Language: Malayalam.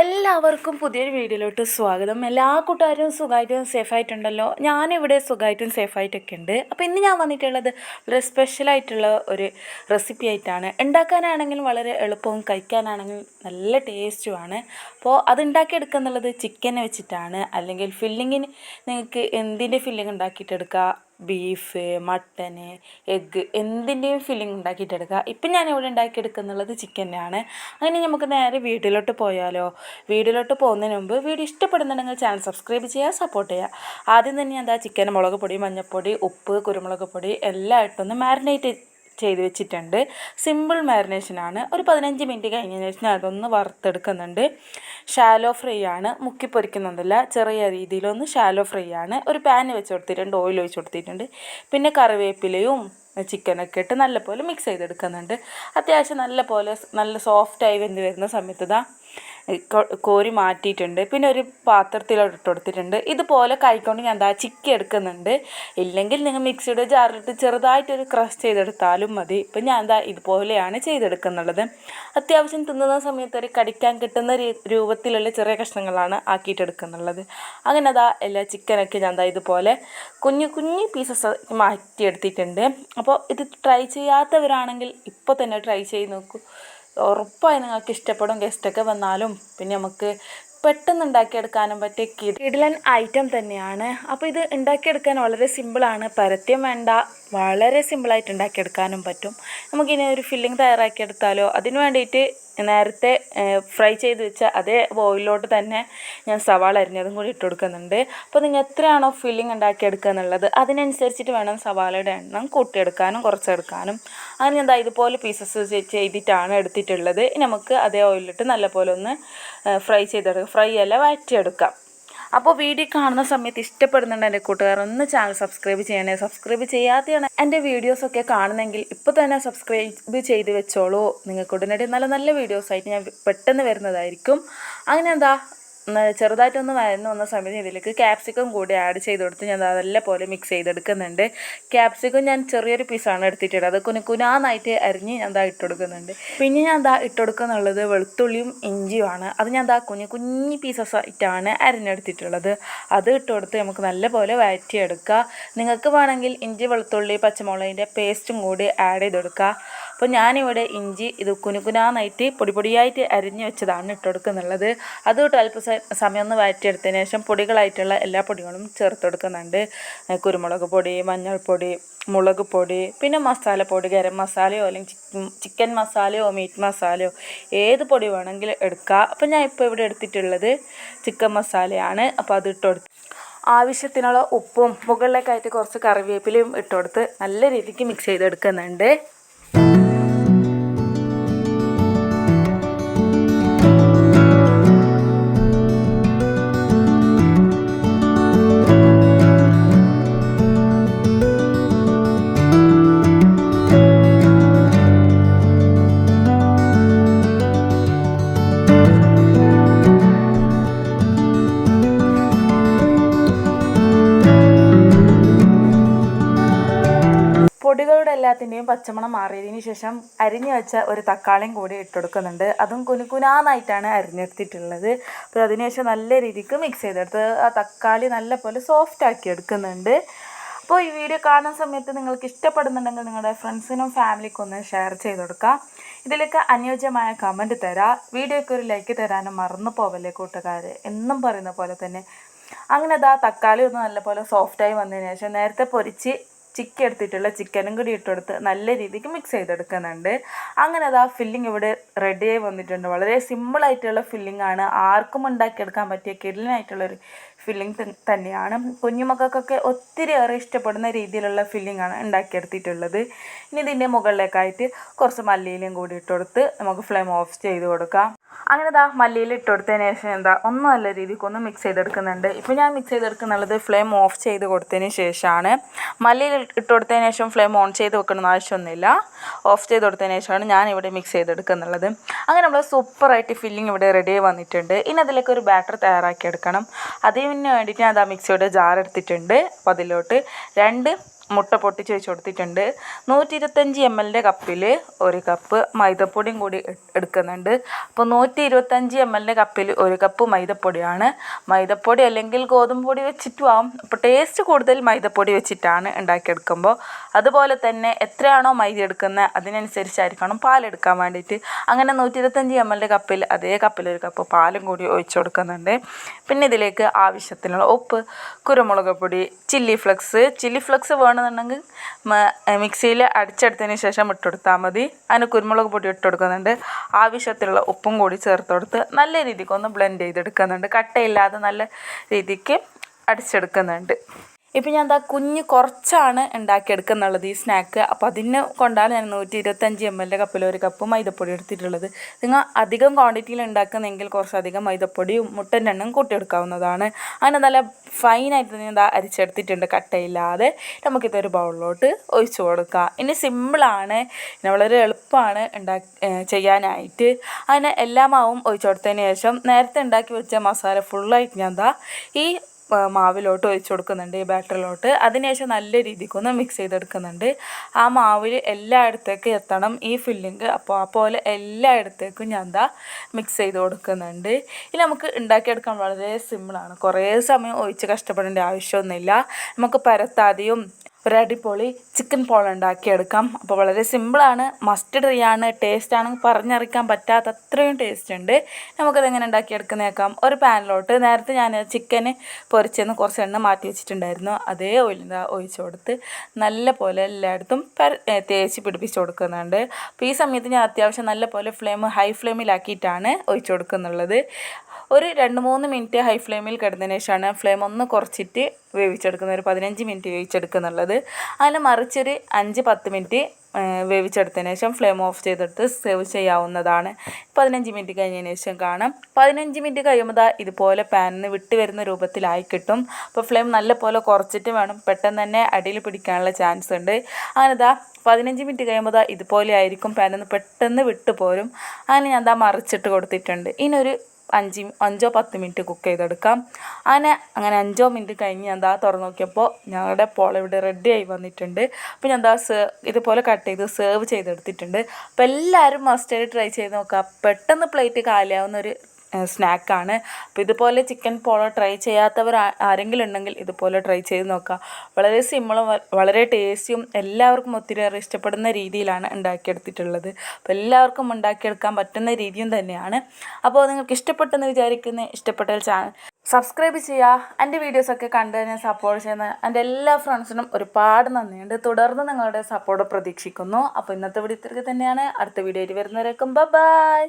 എല്ലാവർക്കും പുതിയൊരു വീഡിയോയിലോട്ട് സ്വാഗതം. എല്ലാ കൂട്ടുകാരും സുഖമായിട്ടും സേഫായിട്ടുണ്ടല്ലോ? ഞാനിവിടെ സുഖമായിട്ടും സേഫായിട്ടൊക്കെ ഉണ്ട് അപ്പോൾ ഇന്ന് ഞാൻ വന്നിട്ടുള്ളത് വളരെ സ്പെഷ്യലായിട്ടുള്ള ഒരു റെസിപ്പി ആയിട്ടാണ്. ഉണ്ടാക്കാനാണെങ്കിലും വളരെ എളുപ്പവും കഴിക്കാനാണെങ്കിൽ നല്ല ടേസ്റ്റുമാണ് അപ്പോൾ അത് ഉണ്ടാക്കിയെടുക്കുക ചിക്കനെ വെച്ചിട്ടാണ്. അല്ലെങ്കിൽ ഫില്ലിങ്ങിന് നിങ്ങൾക്ക് എന്തിന്റെ ഫില്ലിങ് ഉണ്ടാക്കിയിട്ടെടുക്കുക? ബീഫ് മട്ടന് എഗ്ഗ് എന്തിന്റെയും ഫില്ലിംഗ് ഉണ്ടാക്കിയിട്ടെടുക്കുക. ഇപ്പം ഞാൻ ഇവിടെ ഉണ്ടാക്കിയെടുക്കുന്നുള്ളത് ചിക്കനാണ്. അങ്ങനെ നമുക്ക് നേരെ വീട്ടിലോട്ട് പോയാലോ? വീട്ടിലോട്ട് പോകുന്നതിന് മുമ്പ് വീഡിയോ ഇഷ്ടപ്പെടുന്നുണ്ടെങ്കിൽ ചാനൽ സബ്സ്ക്രൈബ് ചെയ്യുക സപ്പോർട്ട് ചെയ്യുക. ആദ്യം തന്നെ എന്താ ചിക്കൻ മുളക് പൊടി മഞ്ഞൾപ്പൊടി ഉപ്പ് കുരുമുളക് പൊടി എല്ലാം ഇട്ടൊന്ന് മാരിനേറ്റ് ചെയ്ത് വെച്ചിട്ടുണ്ട്. സിമ്പിൾ മാരിനേഷനാണ് ഒരു പതിനഞ്ച് മിനിറ്റ് കഴിഞ്ഞതിന് ശേഷം അതൊന്ന് വറുത്തെടുക്കുന്നുണ്ട്. ഷാലോ ഫ്രൈ ആണ് മുക്കി പൊരിക്കുന്നതല്ല ചെറിയ രീതിയിലൊന്ന് ഷാലോ ഫ്രൈ ആണ്. ഒരു പാൻ വെച്ച് കൊടുത്തിട്ടുണ്ട് ഓയിൽ ഒഴിച്ച് കൊടുത്തിട്ടുണ്ട്. പിന്നെ കറിവേപ്പിലയും ചിക്കനൊക്കെ ഇട്ട് നല്ലപോലെ മിക്സ് ചെയ്തെടുക്കുന്നുണ്ട്. അത്യാവശ്യം നല്ല പോലെ നല്ല സോഫ്റ്റായി വെന്ത് വരുന്ന സമയത്ത് ഇതാ കോരി മാറ്റിയിട്ടുണ്ട്. പിന്നെ ഒരു പാത്രത്തിലോട്ട് ഇട്ട് കൊടുത്തിട്ടുണ്ട്. ഇതുപോലെ കൈക്കൊണ്ട് ഞാൻ എന്താ ചിക്കി എടുക്കുന്നുണ്ട്. ഇല്ലെങ്കിൽ നിങ്ങൾ മിക്സിയുടെ ജാറിലിട്ട് ചെറുതായിട്ടൊരു ക്രഷ് ചെയ്തെടുത്താലും മതി. ഇപ്പം ഞാൻ എന്താ ഇതുപോലെയാണ് ചെയ്തെടുക്കുന്നുള്ളത്. അത്യാവശ്യം തിന്നുന്ന സമയത്ത് ഒരു കടിക്കാൻ കിട്ടുന്ന രൂപത്തിലുള്ള ചെറിയ കഷ്ണങ്ങളാണ് ആക്കിയിട്ടെടുക്കുന്നുള്ളത്. അങ്ങനെ അതാ എല്ലാ ചിക്കനൊക്കെ ഞാൻ എന്താ ഇതുപോലെ കുഞ്ഞു കുഞ്ഞു പീസസ് മാറ്റിയെടുത്തിട്ടുണ്ട്. അപ്പോൾ ഇത് ട്രൈ ചെയ്യാത്തവരാണെങ്കിൽ ഇപ്പോൾ തന്നെ ട്രൈ ചെയ്ത് നോക്കൂ. ഉറപ്പായി നിങ്ങൾക്ക് ഇഷ്ടപ്പെടും ഗസ്റ്റൊക്കെ വന്നാലും. പിന്നെ നമുക്ക് പെട്ടെന്ന് ഉണ്ടാക്കിയെടുക്കാനും പറ്റിയ കിടിലൻ ഐറ്റം തന്നെയാണ്. അപ്പോൾ ഇത് ഉണ്ടാക്കിയെടുക്കാൻ വളരെ സിമ്പിളാണ് പരത്യം വേണ്ട. വളരെ സിമ്പിളായിട്ട് ഉണ്ടാക്കിയെടുക്കാനും പറ്റും. നമുക്കിനി ഒരു ഫില്ലിംഗ് തയ്യാറാക്കിയെടുത്താലോ? അതിന് വേണ്ടിയിട്ട് നേരത്തെ ഫ്രൈ ചെയ്ത് വെച്ച അതേ ഓയിലോട്ട് തന്നെ ഞാൻ സവാള അരിഞ്ഞതും കൂടി ഇട്ട് കൊടുക്കുന്നുണ്ട്. അപ്പോൾ നിങ്ങൾ എത്രയാണോ ഫില്ലിംഗ് ഉണ്ടാക്കിയെടുക്കുക എന്നുള്ളത് അതിനനുസരിച്ചിട്ട് വേണം സവാളയുടെ എണ്ണം കൂട്ടിയെടുക്കാനും കുറച്ചെടുക്കാനും. അങ്ങനെ എന്താ ഇതുപോലെ പീസസ് ചെയ്തിട്ടാണ് എടുത്തിട്ടുള്ളത്. നമുക്ക് അതേ ഓയിലിട്ട് നല്ലപോലെ ഒന്ന് ഫ്രൈ ചെയ്തെടുക്കാം ഫ്രൈ അല്ല വഴറ്റിയെടുക്കാം. അപ്പോൾ വീഡിയോ കാണുന്ന സമയത്ത് ഇഷ്ടപ്പെടുന്നുണ്ട് എന്റെ കൂട്ടുകാർ ഒന്ന് ചാനൽ സബ്സ്ക്രൈബ് ചെയ്യണേ. സബ്സ്ക്രൈബ് ചെയ്യാതെയാണ് എന്റെ വീഡിയോസൊക്കെ കാണുന്നെങ്കിൽ ഇപ്പോൾ തന്നെ സബ്സ്ക്രൈബ് ചെയ്ത് വെച്ചോളൂ. നിങ്ങൾക്ക് ഉടനടി നല്ല നല്ല വീഡിയോസായിട്ട് ഞാൻ പെട്ടെന്ന് വരുന്നതായിരിക്കും. അങ്ങനെ എന്താ ചെറുതായിട്ടൊന്ന് വരുന്ന വന്ന സമയത്ത് ഇതിലേക്ക് ക്യാപ്സിക്കം കൂടി ആഡ് ചെയ്ത് കൊടുത്ത് ഞാൻ നല്ല പോലെ മിക്സ് ചെയ്തെടുക്കുന്നുണ്ട്. ക്യാപ്സിക്കം ഞാൻ ചെറിയൊരു പീസാണ് എടുത്തിട്ടുള്ളത്. അത് കുനുക്കുനാന്നായിട്ട് അരിഞ്ഞ് ഞാൻ ദാ ഇട്ടുകൊടുക്കുന്നുണ്ട്. പിന്നെ ഞാൻ ദാ ഇട്ടുകൊടുക്കുന്നുള്ളത് വെളുത്തുള്ളിയും ഇഞ്ചിയുമാണ് അത് ഞാൻ ദാ കുഞ്ഞു കുഞ്ഞു പീസസ് ആയിട്ടാണ് അരിഞ്ഞെടുത്തിട്ടുള്ളത്. അത് ഇട്ട് കൊടുത്ത് നമുക്ക് നല്ല പോലെ വഴറ്റിയെടുക്കുക നിങ്ങൾക്ക് വേണമെങ്കിൽ ഇഞ്ചി വെളുത്തുള്ളി പച്ചമുളകിന്റെ പേസ്റ്റും കൂടി ആഡ് ചെയ്തെടുക്കുക അപ്പോൾ ഞാനിവിടെ ഇഞ്ചി ഇത് കുനുകുനാന്നായിട്ട് പൊടി പൊടിയായിട്ട് അരിഞ്ഞ് വെച്ചതാണ് ഇട്ടുകൊടുക്കുന്നുള്ളത് അത് ഇട്ട് അല്പ സമയം ഒന്ന് വഴറ്റിയെടുത്തതിന് ശേഷം പൊടികളായിട്ടുള്ള എല്ലാ പൊടികളും ചേർത്ത് കൊടുക്കുന്നുണ്ട്. കുരുമുളക് പൊടി മഞ്ഞൾപ്പൊടി മുളക് പൊടി പിന്നെ മസാലപ്പൊടി ഗരം മസാലയോ അല്ലെങ്കിൽ ചിക്കൻ മസാലയോ മീറ്റ് മസാലയോ ഏത് പൊടി വേണമെങ്കിലും എടുക്കാം. അപ്പോൾ ഞാൻ ഇപ്പോൾ ഇവിടെ എടുത്തിട്ടുള്ളത് ചിക്കൻ മസാലയാണ്. അപ്പോൾ അത് ഇട്ട് കൊടുത്ത് ആവശ്യത്തിനുള്ള ഉപ്പും മുകളിലേക്കായിട്ട് കുറച്ച് കറിവേപ്പിലയും ഇട്ടുകൊടുത്ത് നല്ല രീതിക്ക് മിക്സ് ചെയ്തെടുക്കുന്നുണ്ട്. എല്ലാത്തിന്റെയും പച്ചമണം മാറിയതിന് ശേഷം അരിഞ്ഞു വെച്ച ഒരു തക്കാളിയും കൂടി ഇട്ടുകൊടുക്കുന്നുണ്ട് അതും കുനുകുനാന്നായിട്ടാണ് അരിഞ്ഞെടുത്തിട്ടുള്ളത്. അപ്പോൾ അതിനുശേഷം നല്ല രീതിക്ക് മിക്സ് ചെയ്തെടുത്ത് ആ തക്കാളി നല്ല പോലെ സോഫ്റ്റ് ആക്കി എടുക്കുന്നുണ്ട്. അപ്പോൾ ഈ വീഡിയോ കാണുന്ന സമയത്ത് നിങ്ങൾക്ക് ഇഷ്ടപ്പെടുന്നുണ്ടെങ്കിൽ നിങ്ങളുടെ ഫ്രണ്ട്സിനും ഫാമിലിക്കും ഒന്ന് ഷെയർ ചെയ്ത് കൊടുക്കുക ഇതിലേക്ക് അനുയോജ്യമായ കമന്റ് തരാം. വീഡിയോയ്ക്ക് ഒരു ലൈക്ക് തരാനും മറന്നു പോവല്ലേ കൂട്ടുകാർ എന്നും പറയുന്ന പോലെ തന്നെ. അങ്ങനെ അതാ തക്കാളി ഒന്ന് നല്ലപോലെ സോഫ്റ്റായി വന്നതിന് ശേഷം നേരത്തെ പൊരിച്ച് ചിക്കി എടുത്തിട്ടുള്ള ചിക്കനും കൂടി ഇട്ടുകൊടുത്ത് നല്ല രീതിക്ക് മിക്സ് ചെയ്തെടുക്കുന്നുണ്ട്. അങ്ങനെ അത് ആ ഫില്ലിംഗ് ഇവിടെ റെഡിയായി വന്നിട്ടുണ്ട്. വളരെ സിമ്പിളായിട്ടുള്ള ഫില്ലിംഗ് ആണ്. ആർക്കും ഉണ്ടാക്കിയെടുക്കാൻ പറ്റിയ കിടലിനായിട്ടുള്ളൊരു ഫില്ലിംഗ് തന്നെയാണ്. കുഞ്ഞുമക്കൾക്കൊക്കെ ഒത്തിരി ഏറെ ഇഷ്ടപ്പെടുന്ന രീതിയിലുള്ള ഫില്ലിംഗ് ആണ് ഉണ്ടാക്കിയെടുത്തിട്ടുള്ളത്. ഇനി ഇതിന്റെ മുകളിലേക്കായിട്ട് കുറച്ച് മല്ലിയിലും കൂടി ഇട്ടുകൊടുത്ത് നമുക്ക് ഫ്ലെയിം ഓഫ് ചെയ്ത് കൊടുക്കാം. അങ്ങനെ ദാ മല്ലിയിൽ ഇട്ട് കൊടുത്തതിന് ശേഷം എന്താ ഒന്ന് നല്ല രീതിക്ക് ഒന്ന് മിക്സ് ചെയ്തെടുക്കുന്നുണ്ട്. ഇപ്പോൾ ഞാൻ മിക്സ് ചെയ്തെടുക്കുന്നുള്ളത് ഫ്ലെയിം ഓഫ് ചെയ്ത് കൊടുത്തതിന് ശേഷമാണ് മല്ലിയിൽ ഇട്ട് കൊടുത്തതിന് ശേഷം ഫ്ലെയിം ഓൺ ചെയ്ത് വെക്കണമെന്ന് ആവശ്യമൊന്നുമില്ല. ഓഫ് ചെയ്ത് കൊടുത്തതിന് ശേഷമാണ് ഞാൻ ഇവിടെ മിക്സ് ചെയ്തെടുക്കുന്നുള്ളത്. അങ്ങനെ നമ്മൾ സൂപ്പറായിട്ട് ഫില്ലിംഗ് ഇവിടെ റെഡി വന്നിട്ടുണ്ട്. ഇനി അതിലേക്ക് ഒരു ബാറ്റർ തയ്യാറാക്കി എടുക്കണം. അതിന് വേണ്ടിയിട്ട് ഞാൻ അതാ മിക്സിയുടെ ജാർ എടുത്തിട്ടുണ്ട്. അപ്പോൾ അതിലോട്ട് രണ്ട് മുട്ട പൊട്ടിച്ച് വെച്ച് കൊടുത്തിട്ടുണ്ട്. നൂറ്റി ഇരുപത്തഞ്ച് എം എല്ലിന്റെ കപ്പിൽ ഒരു കപ്പ് മൈദപ്പൊടിയും കൂടി എടുക്കുന്നുണ്ട്. അപ്പോൾ നൂറ്റി ഇരുപത്തഞ്ച് എം എല്ലിന്റെ കപ്പിൽ ഒരു കപ്പ് മൈദപ്പൊടിയാണ്. മൈദപ്പൊടി അല്ലെങ്കിൽ ഗോതമ്പ് പൊടി വെച്ചിട്ടും ആവും. അപ്പോൾ ടേസ്റ്റ് കൂടുതൽ മൈദപ്പൊടി വെച്ചിട്ടാണ് ഉണ്ടാക്കിയെടുക്കുമ്പോൾ അതുപോലെ തന്നെ എത്രയാണോ മൈദ എടുക്കുന്നത് അതിനനുസരിച്ചായിരിക്കണം പാലെടുക്കാൻ വേണ്ടിയിട്ട്. അങ്ങനെ നൂറ്റി ഇരുപത്തഞ്ച് എം എല്ലിന്റെ കപ്പിൽ അതേ കപ്പിൽ ഒരു കപ്പ് പാലും കൂടി ഒഴിച്ചു കൊടുക്കുന്നുണ്ട്. പിന്നെ ഇതിലേക്ക് ആവശ്യത്തിനുള്ള ഉപ്പ് കുരുമുളക് പൊടി ചില്ലി ഫ്ലക്സ്. ചില്ലി ഫ്ലക്സ് വേണമെന്നുണ്ടെങ്കിൽ മിക്സിയിൽ അടിച്ചെടുത്തതിന് ശേഷം ഇട്ട് കൊടുത്താൽ മതി. അതിന് കുരുമുളക് പൊടി ഇട്ട് കൊടുക്കുന്നുണ്ട്. ആവശ്യത്തിലുള്ള ഉപ്പും കൂടി ചേർത്ത് കൊടുത്ത് നല്ല രീതിക്ക് ഒന്ന് ബ്ലെൻഡ് ചെയ്തെടുക്കുന്നുണ്ട്. കട്ടയില്ലാതെ നല്ല രീതിക്ക് അടിച്ചെടുക്കുന്നുണ്ട്. ഇപ്പം ഞാൻ എന്താ കുഞ്ഞ് കുറച്ചാണ് ഉണ്ടാക്കിയെടുക്കുന്നുള്ളത് ഈ സ്നാക്ക് അപ്പോൾ അതിനെ കൊണ്ടാണ് ഞാൻ നൂറ്റി ഇരുപത്തഞ്ച് എം എല്ലിന്റെ കപ്പിൽ ഒരു കപ്പ് മൈദപ്പൊടി എടുത്തിട്ടുള്ളത്. നിങ്ങൾ അധികം ക്വാണ്ടിറ്റിയിൽ ഉണ്ടാക്കുന്നെങ്കിൽ കുറച്ചധികം മൈദപ്പൊടിയും മുട്ടന്റെ എണ്ണയും കൂട്ടിയെടുക്കാവുന്നതാണ്. അങ്ങനെ നല്ല ഫൈനായിട്ട് ഞാൻ എന്താ അരിച്ചെടുത്തിട്ടുണ്ട് കട്ടയില്ലാതെ. നമുക്കിതൊരു ബൗളിലോട്ട് ഒഴിച്ചു കൊടുക്കാം. ഇനി സിമ്പിളാണ് വളരെ എളുപ്പമാണ് ഉണ്ടാക്കി ചെയ്യാനായിട്ട്. അതിന് എല്ലാ മാവും ഒഴിച്ചു കൊടുത്തതിന് ശേഷം നേരത്തെ ഉണ്ടാക്കി വെച്ച മസാല ഫുള്ളായിട്ട് ഞാൻ എന്താ ഈ മാവിലോട്ട് ഒഴിച്ചു കൊടുക്കുന്നുണ്ട് ഈ ബാറ്ററിലോട്ട്. അതിനുശേഷം നല്ല രീതിക്കൊന്ന് മിക്സ് ചെയ്തെടുക്കുന്നുണ്ട്. ആ മാവിൽ എല്ലായിടത്തേക്കും എത്തണം ഈ ഫില്ലിങ് അപ്പോൾ ആ പോലെ എല്ലായിടത്തേക്കും ഞാൻ എന്താ മിക്സ് ചെയ്ത് കൊടുക്കുന്നുണ്ട്. ഇത് നമുക്ക് ഉണ്ടാക്കിയെടുക്കാൻ വളരെ സിമ്പിളാണ് കുറേ സമയം ഒഴിച്ച് കഷ്ടപ്പെടേണ്ട ആവശ്യമൊന്നുമില്ല. നമുക്ക് പരത്താതെയും ഒരു അടിപൊളി ചിക്കൻ പോൾ ഉണ്ടാക്കിയെടുക്കാം. അപ്പോൾ വളരെ സിമ്പിളാണ് മസ്റ്റ് ട്രൈ ആണ് ടേസ്റ്റാണ് പറഞ്ഞറിയിക്കാൻ പറ്റാത്ത അത്രയും ടേസ്റ്റ് ഉണ്ട്. നമുക്കത് എങ്ങനെ ഉണ്ടാക്കിയെടുക്കുന്നേക്കാം. ഒരു പാനിലോട്ട് നേരത്തെ ഞാൻ ചിക്കന് പൊരിച്ചെന്ന് കുറച്ച് എണ്ണ മാറ്റി വെച്ചിട്ടുണ്ടായിരുന്നു. അതേ ഓയിലിന്റെ ഒഴിച്ചു കൊടുത്ത് നല്ല പോലെ എല്ലായിടത്തും തേച്ച് പിടിപ്പിച്ച് കൊടുക്കുന്നുണ്ട്. അപ്പോൾ ഈ സമയത്ത് ഞാൻ അത്യാവശ്യം നല്ല പോലെ ഫ്ലെയിം ഹൈ ഫ്ലെയിമിലാക്കിയിട്ടാണ് ഒഴിച്ചു കൊടുക്കുന്നുള്ളത്. ഒരു രണ്ട് മൂന്ന് മിനിറ്റ് ഹൈ ഫ്ലെയിമിൽ കിടന്നതിന് ശേഷമാണ് ഫ്ലെയിം ഒന്ന് കുറച്ചിട്ട് വേവിച്ചെടുക്കുന്നത്. ഒരു പതിനഞ്ച് മിനിറ്റ് വേവിച്ചെടുക്കുന്നുള്ളത്. അതിന് മറിച്ചൊരു അഞ്ച് പത്ത് മിനിറ്റ് വേവിച്ചെടുത്തതിന് ശേഷം ഫ്ലെയിം ഓഫ് ചെയ്തെടുത്ത് സെർവ് ചെയ്യാവുന്നതാണ്. പതിനഞ്ച് മിനിറ്റ് കഴിഞ്ഞതിന് ശേഷം കാണാം. പതിനഞ്ച് മിനിറ്റ് കഴിയുമ്പോൾ ഇതുപോലെ പാനിൽ നിന്ന് വിട്ട് വരുന്ന രൂപത്തിലായി കിട്ടും. അപ്പോൾ ഫ്ലെയിം നല്ലപോലെ കുറച്ചിട്ട് വേണം. പെട്ടെന്ന് തന്നെ അടിയിൽ പിടിക്കാനുള്ള ചാൻസ് ഉണ്ട്. അങ്ങനെ ദാ പതിനഞ്ച് മിനിറ്റ് കഴിയുമ്പോൾ ഇതുപോലെ ആയിരിക്കും. പാനിൽ പെട്ടെന്ന് വിട്ടുപോരും. അങ്ങനെ ഞാൻ ദാ മറിച്ചിട്ട് കൊടുത്തിട്ടുണ്ട്. ഇനി ഒരു അഞ്ച് അഞ്ചോ പത്ത് മിനിറ്റ് കുക്ക് ചെയ്തെടുക്കാം. അങ്ങനെ അങ്ങനെ അഞ്ചോ മിനിറ്റ് കഴിഞ്ഞ് ഞാൻ ദാ തുറന്ന് നോക്കിയപ്പോൾ ഞങ്ങളുടെ പോൾ ഇവിടെ റെഡി ആയി വന്നിട്ടുണ്ട്. അപ്പോൾ ഞാൻ ദാ ഇതുപോലെ കട്ട് ചെയ്ത് സെർവ് ചെയ്തെടുത്തിട്ടുണ്ട്. അപ്പോൾ എല്ലാവരും മസ്റ്റായിട്ട് ട്രൈ ചെയ്ത് നോക്കുക പെട്ടെന്ന് പ്ലേറ്റ് കാലിയാവുന്ന ഒരു സ്നാക്കാണ്. അപ്പോൾ ഇതുപോലെ ചിക്കൻ പോളോ ട്രൈ ചെയ്യാത്തവർ ആരെങ്കിലും ഉണ്ടെങ്കിൽ ഇതുപോലെ ട്രൈ ചെയ്ത് നോക്കുക വളരെ സിമ്പിളും വളരെ ടേസ്റ്റിയും എല്ലാവർക്കും ഒത്തിരിയേറെ ഇഷ്ടപ്പെടുന്ന രീതിയിലാണ് ഉണ്ടാക്കിയെടുത്തിട്ടുള്ളത്. അപ്പോൾ എല്ലാവർക്കും ഉണ്ടാക്കിയെടുക്കാൻ പറ്റുന്ന രീതിയും തന്നെയാണ്. അപ്പോൾ നിങ്ങൾക്ക് ഇഷ്ടപ്പെട്ടെന്ന് വിചാരിക്കുന്ന ഇഷ്ടപ്പെട്ട ചാനൽ സബ്സ്ക്രൈബ് ചെയ്യുക എന്റെ വീഡിയോസൊക്കെ കണ്ടു തന്നെ സപ്പോർട്ട് ചെയ്യുന്ന എന്റെ എല്ലാ ഫ്രണ്ട്സിനും ഒരുപാട് നന്ദിയുണ്ട്. തുടർന്ന് നിങ്ങളുടെ സപ്പോർട്ട് പ്രതീക്ഷിക്കുന്നു. അപ്പോൾ ഇന്നത്തെ വീഡിയോ ഇത്രയ്ക്ക് തന്നെയാണ്. അടുത്ത വീഡിയോയിൽ വരുന്നവരേക്കും ബൈ